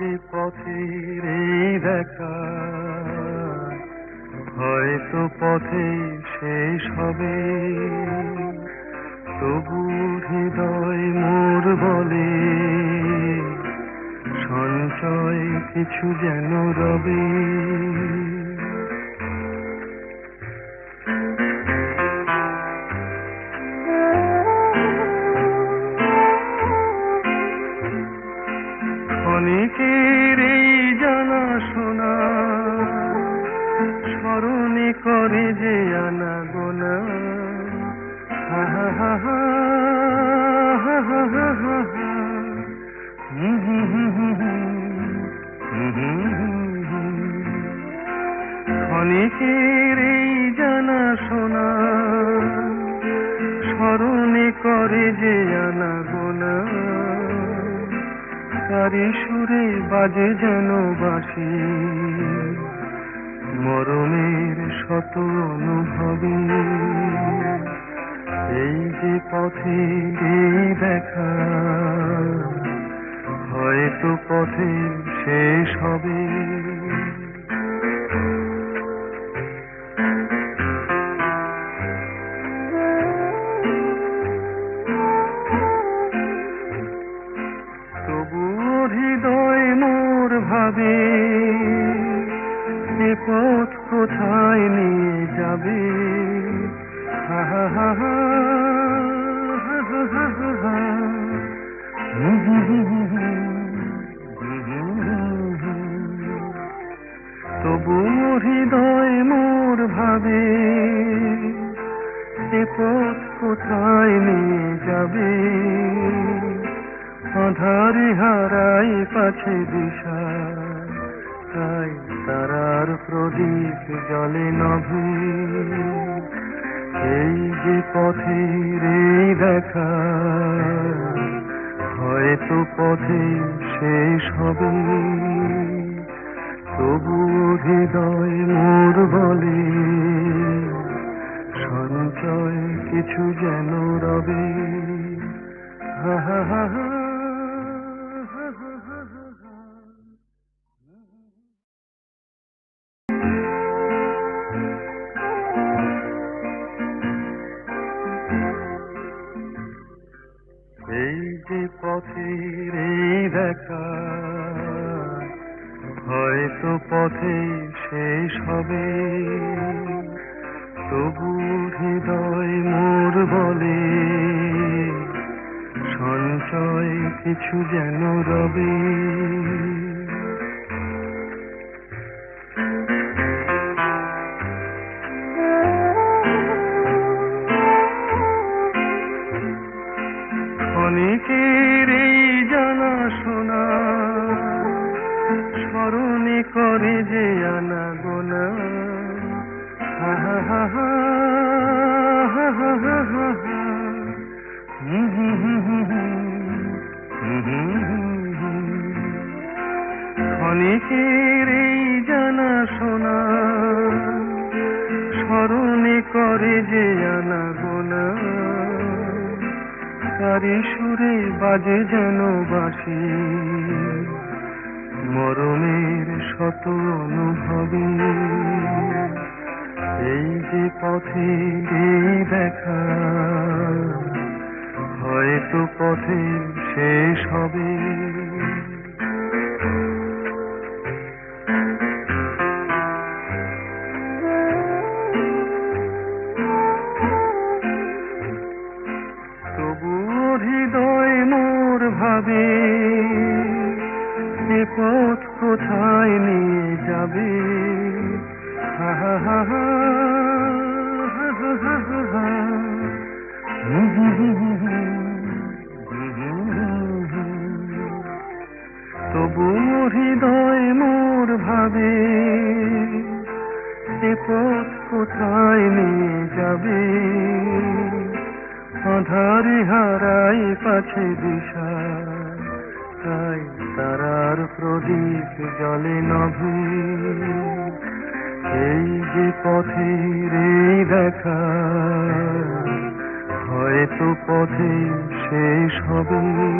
পথের এই দেখা? হয়তো পথে শেষ হবে। তবু হৃদয় মোর বলে, সঞ্চয় কিছু যেন রবে। আনা গোনা হা হা হা হা হা হা হা হা। হুম হুম হুম হুম হুম। এই জানা শোনা, স্মরণে করে যে আনা গোনা তারি সুরে বাজে যেন বাসি মরমের শত অনুভবে। এই যে পথে এই দেখা হয়তো পথে শেষ হবে। আমায় নিয়ে যাবে। হা হা হা হা হা হা হা তবু হৃদয় মোর ভাবে, সে পথ কোথায় নিয়ে যাবে? অধারে হারাই কাছে দিশা, তাই তারার প্রদীপ জলে নভে। এই যে পথের এই দেখা হয়তো পথে শেষ হবে। তবু হৃদয় মোর বলে, সঞ্চয় কিছু যেন রবে। হা হা হা। যে পথের এই দেখা। হয়তো পথে শেষ হবে। তবু হৃদয় মোর বলে, সঞ্চয় কিছু যেন রবে। ক্ষণিকের এই জানা শোনা স্মরণে করে যে আনা গোনা। ক্ষণিকের এই জানা শোনা স্মরণে করে যে আনা গোনা। তারি সুরে বাজে যেন বাসি মরমের শত অনুভবে। এই যে পথে এই দেখা, হয়তো পথে শেষ হবে। যাবে? সে পথ কোথায় নিয়ে যাবে? হা হা হা হা হা হা হা তবু হৃদয় মোর ভাবে সে পথ কোথায় নিয়ে যাবে? আধারে হারাই পাছে দিশা। তাই তারার প্রদীপ জলে নভি। এই যে পথে রে দেখা, হয়তো পথে শেষ হবে।